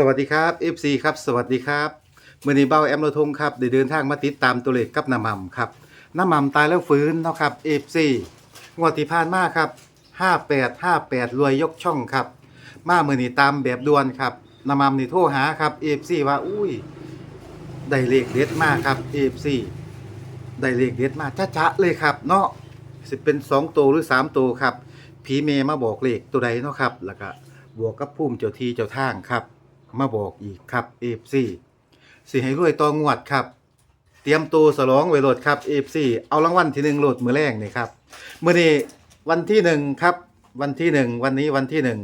สวัสดีครับ FC ครับ สวัสดีครับมื่อนี้เบ้าแอมโลทงครับได้เดินทางมาติดตามตัวเลขกับน้ำมันครับน้ำมันตายแล้วฟื้นเนาะครับ FC งวดที่ผ่านมาครับ 5858 รวยยกช่องครับ มามื่อนี้ตามแบบด่วนครับน้ำมันนี่โทรหาครับ FC ว่าอุ้ยได้เลขเด็ดมากครับ FC ได้เลขเด็ดมาจ้าๆเลยครับเนาะสิเป็น2ตัวหรือ3ตัวครับผีเมมาบอกเลขตัวใดเนาะครับแล้วก็บวกกับพุ่มเจ้าที่เจ้าทางครับ มาบอกอีกครับ FC สิให้รวยต่องวดครับ เตรียมตัวสลองไว้โหลดครับ FC เอารางวัลที่หนึ่งโหลดมือแรกนี่ครับมื้อนี้วันที่หนึ่งครับ วันที่หนึ่งวันนี้วันที่หนึ่ง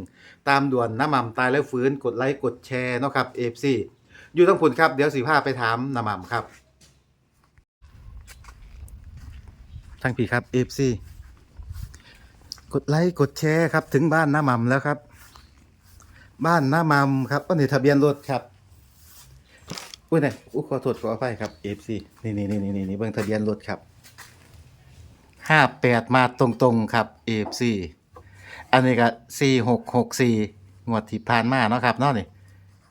ตามด่วนน้ำม่ำตายแล้วฟื้นกดไลค์กดแชร์เนาะครับ FC อยู่ทั้งผุนครับเดี๋ยวสิพาไปถามน้ำม่ำครับทั้งพี่ครับ FC กดไลค์กดแชร์ครับถึงบ้านน้ำม่ำแล้วครับ บ้านน้ามัมครับก็นี่ทะเบียนรถครับอุ้ยนี่อุ้ยขอโทษขออภัยครับ FC นี่นี่นี่นี่นี่นี่เบิ่งทะเบียนรถครับห้าแปดมาตรงๆครับ FC อันนี้ก็สี่หกหกสี่งวดที่ผ่านมาเนาะครับเนาะนี่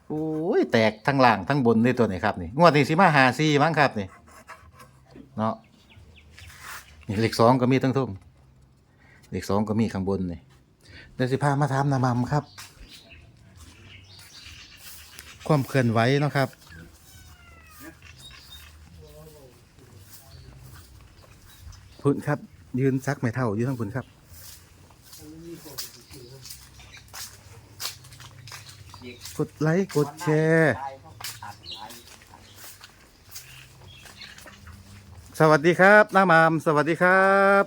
โอ้ยแตกทั้งล่างทั้งบนเลยตัวนี้ครับนี่งวดนี้สิมาหาสี่มั้งครับนี่เนาะนี่เลขสองก็มีทั้งทุ่งเลขสองก็มีข้างบนนี่เดี๋ยวสิพามาถามน้ามัมครับ ความเคลื่อนไหวนะครับ พุ่นครับ ยืนซักไม่เท่ายืนทั้งพุ่นครับกดไลค์กดแชร์สวัสดีครับน้ามาม สวัสดีครับ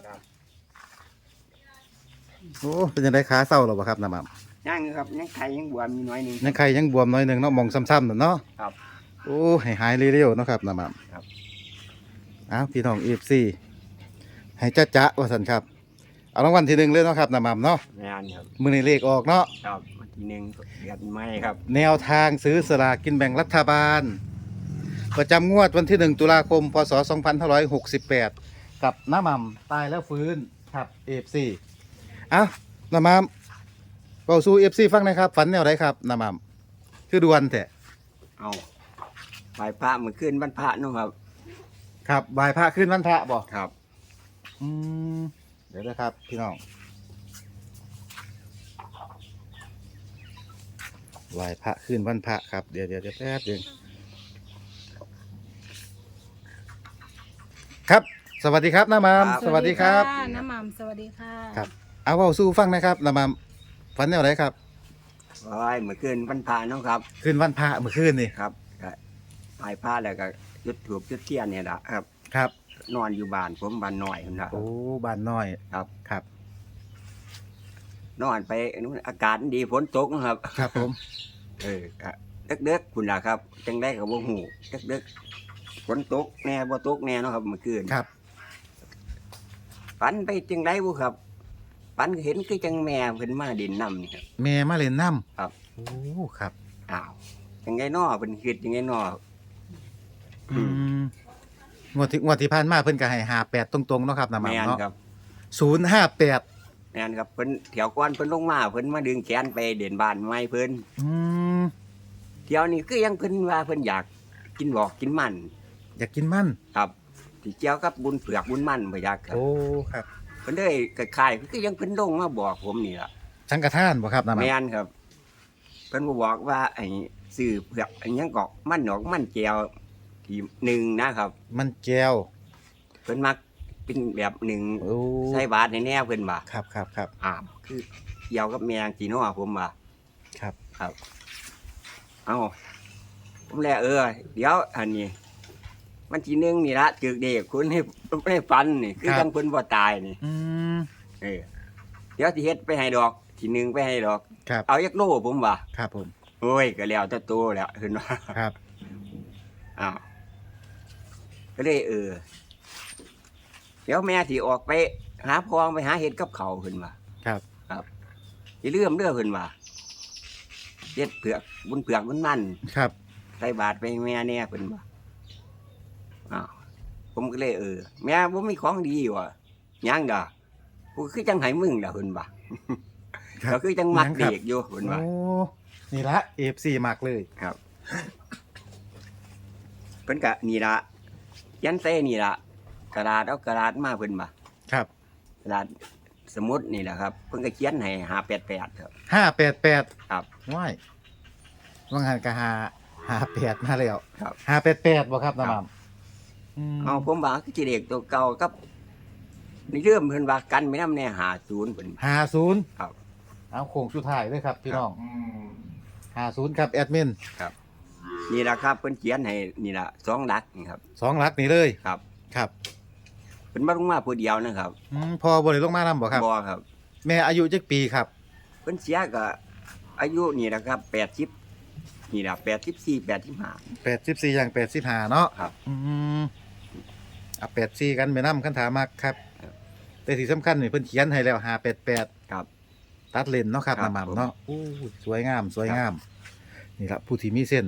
โอ้ เป็นยังไงขาเศร้าหรอวะครับน้ามาม ยังครับยังไข่ยังบวมมีน้อยหนึง ยังใครยังบวมน้อยหนึ่งเนาะมองซ้ำๆน่ะเนาะครับโอ้ให้หายเร็วๆเนาะครับน้ามามครับ อ้าวพี่น้องเอฟซีให้จ้าจ้าว่าสันครับ เอารางวัลที่หนึ่งเลยเนาะครับน้ามามเนาะงานครับมือในเลขออกเนาะครับวันที่หนึ่งเดือนไม่ครับ แนวทางซื้อสลากกินแบ่งรัฐบาล ประจำงวดวันที่1ตุลาคมพศ2568 กับน้ามามตายแล้วฟื้นครับเอฟซีอ้าวน้ามาม เบาสู้เอฟซีฟังหนะครับ ฝันแนวไหนครับน้ามามคือดวนแต่เอาไหว้พระเมื่อคืนวันพระเนู่นครับ ครับบายพระขึ้นวันพระบอกครับ อืมเดี๋ยวนะครับ พี่น้องไหว้พระขึ้นวันพระครับเดี๋ยวเดี๋ยวเดี๋ยวแป๊บเดียวครับ สวัสดีครับน้ามามสวัสดีครับะน้ำหมัมสวัสดีค่ะ ครับ เอาเว้าสู้ฟังนะครับน้ามาม ฝันแนวไหนครับโอ้ยเมื่อคืนวันพระเนู่นครับขึ้นวันพระเมื่อคืนนี่ครับก็ไหว้พระแล้วก็จุดถูกจุดเทียนเนี่ยแหละครับ ครับ นอนอยู่บ้านผมบ้านน้อยคุณนะ โอ้บ้านน้อยครับ ครับ นอนไปนู่นอากาศดีฝนตกนะครับ ครับผม เออก็เด็กๆคุณนะครับ จังได้กับวงหูเด็กๆฝนตกแน่บ่ตกแน่เนาะครับเมื่อคืนครับ ฝันไปจังไรบุครับ ฝันเห็นคือจังแม่เพิ่นมาดินน้ำนี่ครับ แม่มาเล่นน้ำครับ โอ้ครับ อ้าวจังไงน้อเพิ่นคิดจังไงน้อ อืมงวดที่งวดที่ผ่านมาเพิ่นก็ให้หาแปดตรงๆเนาะครับน้ามามแม่นเนาะครับศูนย์ห้าแปดแม่นครับเพิ่นเที่ยวก่อนเพิ่นลงมาเพิ่นมาดึงแขนไปเด่นบ้านไม้เพิ่นอืมเที่ยวนี้คือยังเพิ่นว่าเพิ่นอยากกินบอกกินมันอยากกินมัน ครับที่เกี่ยวกับบุญเผือกบุญมันบ่อยากครับ โอ้ครับ เพิ่นเลยคล้ายๆคือยังเพิ่นลงมาบอกผมนี่ล่ะสังกทานบ่ครับน้ามาแม่นครับ เพิ่นก็บอกว่าไอ้ซื้อเผือกอันยังกอกมันหนอกมันแก้วที่หนึ่งนะครับ มันแก้วเพิ่นมักเป็นแบบหนึ่งโอ้ใส่บาทในแน่เพิ่นว่าครับครับครับ อ้าวคือเกี่ยวกับแมงจีโน่ผมว่า ครับครับเอาผมแลเออ เดี๋ยวอันนี้ มันทีหนึงนี่ละจึกเด็กคุณให้ให้ฟันนี่ คือจังเพิ่นบ่ตายนี่ อืมเออเดี๋ยวสิเฮ็ดไปให้ดอก ทีหนึงไปให้ดอก ครับเอายักโลผมว่าครับผมโอ้ยก็แล้วแต่โตแล้วเพิ่นว่าครับอ้าวก็เลยเออเดี๋ยวแม่สิออกไป หาพองไปหาเห็ดกับเขาวเพิ่นว่า ครับอย่าลืมเด้อเพิ่นว่าเฮ็ดเผือกบุญเผือกบุญมันครับ ใส่บาตรไปให้แม่แน่เพิ่นว่าอ้าว ผมก็เลยเออแม่บ่มีของดีว่ะยังดอกกูคือจังไห้มึงดอกเพิ่นว่าครับ ก็คือจังมักยังครับเด็กอยู่เพิ่นว่าโอ้นี่ละเอฟซีมากเลยครับเพิ่นก็นี่ละยันเต้นี่ละกระดาษเอากระดาษมาเพิ่นมาครับ กระดาษสมุดนี่แหละครับ เพิ่นก็เขียนให้หาแปดแปดครับ ห้าแปดแปดครับ ว้ายว่างหันกะหาหาแปดมาแล้วครับหาแปดแปดบ่ครับน้ำครัมับมอืม เอาผมว่าคือสิเด็กตัวเก่ากับนี่เริ่มเพิ่นว่ากันไม่นำแน่หาศูนย์เพิ่นหาศูนย์ครับเอาโค้งสุดท้ายเลยครับพี่ครับน้องหาศูนย์ครับแอดมินนี่แหละครับเพิ่นเขียนให้นี่ละสองหลักนี่ครับ สองหลักนี่เลยครับ ครับเพิ่นมาลงมาผู้เดียวนะครับอืมพอบริลงมานำบ่ครับ บ่ครับ แม่อายุจักปีครับ เพิ่นเสียก็อายุนี่นะครับ80นี่ล่ะ84 85 แปดสิบสี่อย่างแปดสิบห้าเนาะครับ อืม เอาแปดสี่กันไปนำคันถามักครับ ครับ แต่ที่สำคัญนี่เพิ่นเขียนให้แล้วหาแปดแปดครับ ตัดเลนเนาะครับครับ น้ำมันผมเนาะอู้สวยงาม สวยงาม นี่ครับผู้ที่มีเส้น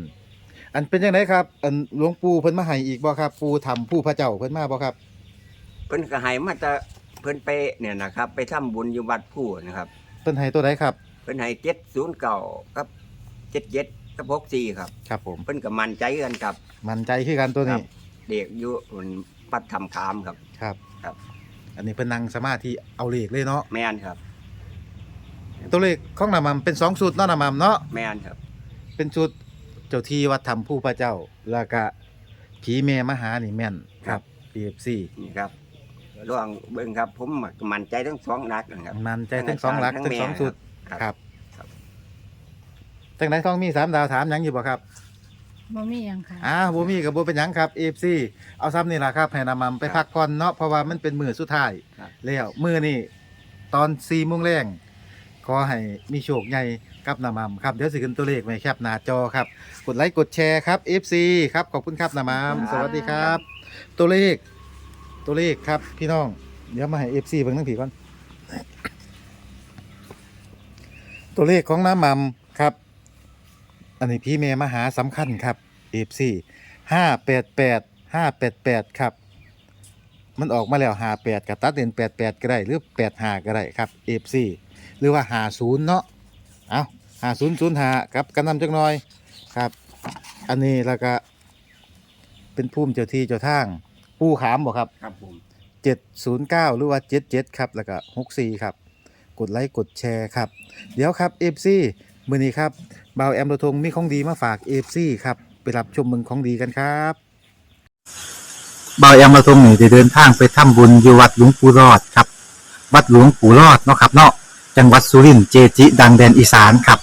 อันเป็นยังไงครับ อันหลวงปู่เพิ่นมาให้อีกบ่ครับ ปู่ทำผู้พระเจ้าเพิ่นมาบ่ครับ เพิ่นก็ให้มาแต่เพิ่นไปเนี่ยนะครับ ไปทำบุญอยู่วัดผู้นะครับ เพิ่นให้ตัวใดครับ เพิ่นให้709กับ77กับ64ครับ ครับผม เพิ่นก็มั่นใจกันกับ มั่นใจคือกันตัวนี้เด็กอยู่บน ปัดทำคามครับ ครับ ครับ อันนี้เพิ่นนั่งสมาธิเอาเลขเลยเนาะแม่นครับ ตัวเลขของน้ำมันเป็นสองสูตรเนาะน้ำมันเนาะแม่นครับเป็นชุดเจ้าที่วัดธรรมผู้พระเจ้าแล้วก็ผีแม่มหานี่แม่นครับ PFC นี่ครับลองเบิ่งครับ ผมมั่นใจทั้งสองนักนะครับมันใจทั้งสองหลักทั้งทั้งแม่สองชุดครับครับครับจังไหนต้องมีสามดาวถามหยังอยู่บ่ครับ บ่มีหยังค่ะอ้าวบ่มีกับบ่เป็นหยังครับ AFC เอาซ้ำนี่ล่ะครับให้นำมันไปพักผ่อนเนาะเพราะว่ามันเป็นมื้อสุดท้ายครับ แล้วมื้อนี้ตอน4โมงแรงขอให้มีโชคใหญ่กับน้ำมันครับเดี๋ยวสิขึ้นตัวเลขไว้แคปหน้าจอครับ กดไลค์กดแชร์ครับ FC ครับขอบคุณครับน้ำมันสวัสดีครับ ตัวเลข ตัวเลขครับพี่น้อง เดี๋ยวมาให้ FC เบิ่งทั้งผีก่อน ตัวเลขของน้ำมันครับ อันนี้พี่เมย์มาหาสำคัญครับ FC ห้าแปดแปดห้าแปดแปดครับ มันออกมาแล้วหาแปดกับตัดเด่นแปดแปดก็ได้หรือแปดหาก็ได้ครับ FC หรือว่าหาศูนย์เนาะเอาหาศูนย์ศูนย์หาครับกันนำจักหน่อยครับ อันนี้แล้วก็เป็นภูมิเจ้าที่เจ้าทางปูขามบ่ครับครับผม709หรือว่า77ครับแล้วก็64ครับ กดไลค์กดแชร์ครับ เดี๋ยวครับ FC มื้อนี้ครับ บ่าวแอมระทงมีของดีมาฝาก FC ครับ ไปรับชมเมืองของดีกันครับบ่าวแอมระทงนี่ได้เดินทางไปทำบุญอยู่วัดหลวงปู่รอดครับ วัดหลวงปู่รอดเนาะครับเนาะจังหวัดสุรินทร์เจจิ ดังแดนอีสานครับ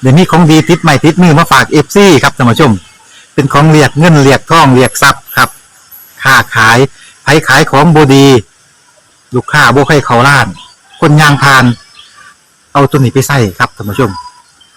เดี๋ยวนี้ของดีติดใหม่ติดมือมาฝาก FC ครับท่านผู้ชม เป็นของเรียกเงินเรียกทองเรียกทรัพย์ครับค้าขายไผขายของบดี ลูกค้าบ่ให้เขาล้าน คนยางพาน เอาตัวนี้ไปใส่ครับท่านผู้ชม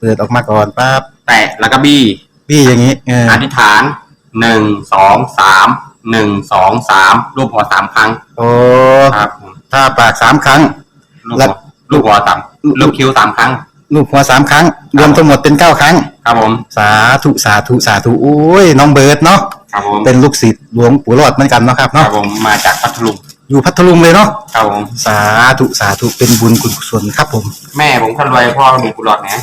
เปิดออกมาก่อนปั๊บแตะแล้วก็บี้พี่อย่างนี้เอออธิษฐานหนึ่งสองสามหนึ่งสองสามรูปหัวสามครั้งโอ้ครับผมถ้าปากสามครั้ง ลูกแล้หัวว ลูกหัวต่ำลูกคิ้วสามครั้ง ลูกหัวสามครั้ง รวมทั้งหมดเป็นเก้าครั้ง ครับผมสาธุสาธุสาธุโอ้ยน้องเบิร์ดเนาะครับผมเป็นลูกศิษย์หลวงปู่รอดเหมือนกันเนาะครับครัเนาะบผมมาจากพัทลุงอยู่พัทลุงเลยเนาะครับผมสาธุสาธุเป็นบุญกุศลครับผม แม่ผมคนรวยพ่อมีกุหลาบนะ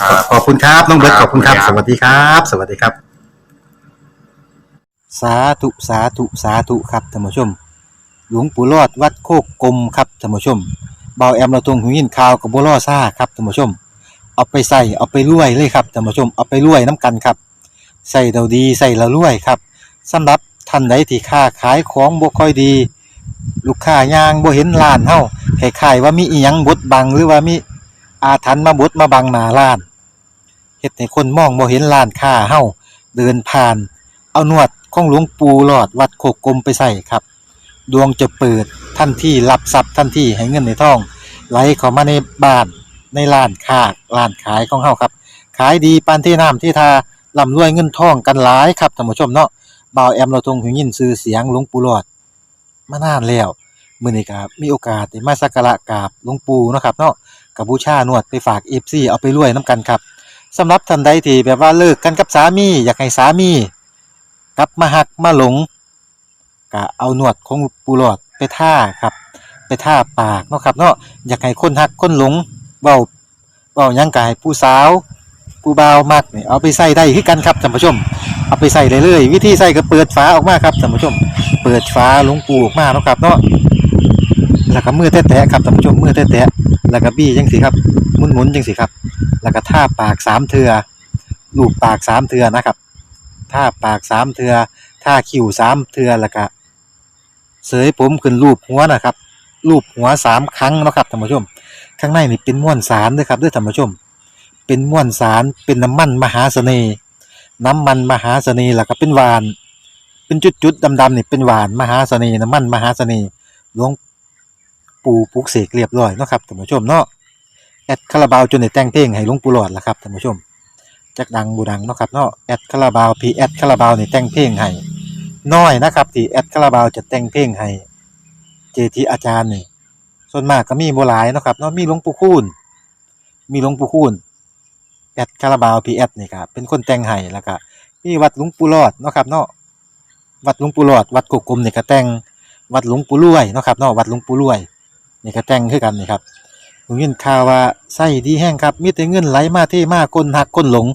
ครับ ขอบคุณครับน้องเบิร์ตคขรับอบคุณครับขอบสคุณครับวัสดีครับ สวัสดีครับ สาธุสาธุสาธุครับท่านผู้ชม หลวงปู่รอดวัดโคกกลมครับท่านผู้ชมเบาแอมเราตรงหูยินข่าวกับบัวล่อซ่าครับท่านผู้ชม เอาไปใส่เอาไปรวยเลยครับท่านผู้ชมเอาไปรวยน้ำกันครับใส่เราดีใส่เรารวยครับสำหรับท่านใดที่ค้าขายของบ่ค่อยดี ลูกค้ายางบ่เห็นร้านเฮาคล้ายๆว่ามีอีหยังบดบังหรือว่ามี อาถรรพ์มาบดมาบังหน้าร้านเฮ็ดให้คนมองบ่เห็นร้านค้าเฮาเดินผ่าน เอานวดของหลวงปู่หลอดวัดโคกกลมไปใส่ครับ ดวงจะเปิดทันทีรับทรัพย์ทันทีให้เงินในท้อง ไหลเข้ามาในบ้านในร้านค้าร้านขายของเฮาครับ ขายดีปานที่น้ำที่ทาร่ำรวยเงินทองกันหลายครับท่านผู้ชมเนาะบ่าวแอมเราทงหูยินชื่อเสียงหลวงปู่หลอดมานานแล้วมื้อนี้ก็มีโอกาสได้มาสักการะกราบหลวงปู่เนาะครับเนาะ กับบูชานวดไปฝาก FC เอาไปรวยนํกันครับสำหรับท่านใดที่แบบว่าเลิกกันกับสามี อยากให้สามีกลับมาหักมาหลงก็เอาหนวดของปูหลอดไปท่าครับ ไปท่าปากเนาะครับเนาะอยากให้คนหักคนหลงเบาเบายังกายผู้สาวผู้บ่ามักเนี่ยเอาไปใส่ได้คือกันครับท่านผู้ชม เอาไปใส่เลยเลยวิธีใส่ก็เปิดฝาออกมาครับท่านผู้ชม เปิดฝาหลวงปูออกมาเนาะครับเนาะแล้วก็มือแตะๆครับท่านผู้ชมมือแตะๆ แล้วก็บี้จังสิครับหมุนๆจังสิครับ แล้วก็ท่าปากสามเทือลูบปากสามเทือนะครับท่าปากสามเทือท่าคิ้วสามเทือแล้วก็เสยผมขึ้นรูปหัวนะครับรูปหัวสามครั้งนะครับท่านผู้ชม ข้างในนี่เป็นม้วนสารด้วยครับด้วยท่านผู้ชม เป็นม้วนสารเป็นน้ำมันมหาเสน่ห์น้ำมันมหาเสน่ห์แล้วก็เป็นหวาน เป็นจุดๆดำๆนี่เป็นหวานมหาเสน่ห์น้ำมันมหาเสน่ห์หลวง ปูปลุกเสกเรียบร้อยเนาะครับท่านผู้ชมเนาะแอดคาราบาวจนได้แต่งเพลงให้หลวงปู่หลอดละครับท่านผู้ชมจักดังบูดังเนาะครับเนาะแอดคาราบาวพีแอดคาราบาวนี่แต่งเพลงให้น้อยนะครับที่แอดคาราบาวจะแต่งเพลงให้เจทีอาจารย์นี่ส่วนมากก็มีบ่หลายเนาะครับเนาะมีหลวงปู่คูณมีหลวงปู่คูณแอดคาราบาวพีแอดนี่ครับเป็นคนแต่งให้แล้วก็มีวัดหลวงปู่รอดเนาะครับเนาะวัดหลวงปู่รอดวัดกุกกลมนี่ก็แต่งวัดหลวงปู่รวยเนาะครับเนาะวัดหลวงปู่รวย นี่ก็แต่งคือกันนี่ครับผมยินข่าวว่าไส้ดีแห้งครับมีแต่เงินไหลมาเทมาคนหักคนหลง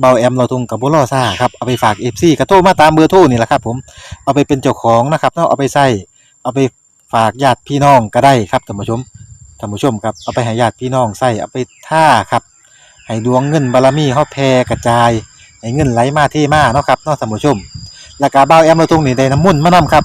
เบาแอมเราทุงกับบุรอซ่าครับเอาไปฝากเอฟซีกระโทรมาตามเบอร์โทรนี่แหละครับ ผมเอาไปเป็นเจ้าของนะครับเนาะเอาไปใส่เอาไปฝากญาติพี่น้องก็ได้ครับท่านผู้ชมท่านผู้ชมครับเอาไปให้ญาติพี่น้องใส่เอาไปท่าครับให้ดวงเงินบารมีเฮาแผ่กระจายให้เงินไหลมาเทมาเนาะครับเนาะท่านผู้ชมแล้วก็เบาแอมเราทุงนี่ได้น้ำมุ่นมานํครับ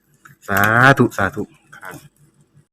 สาธุสาธุครับ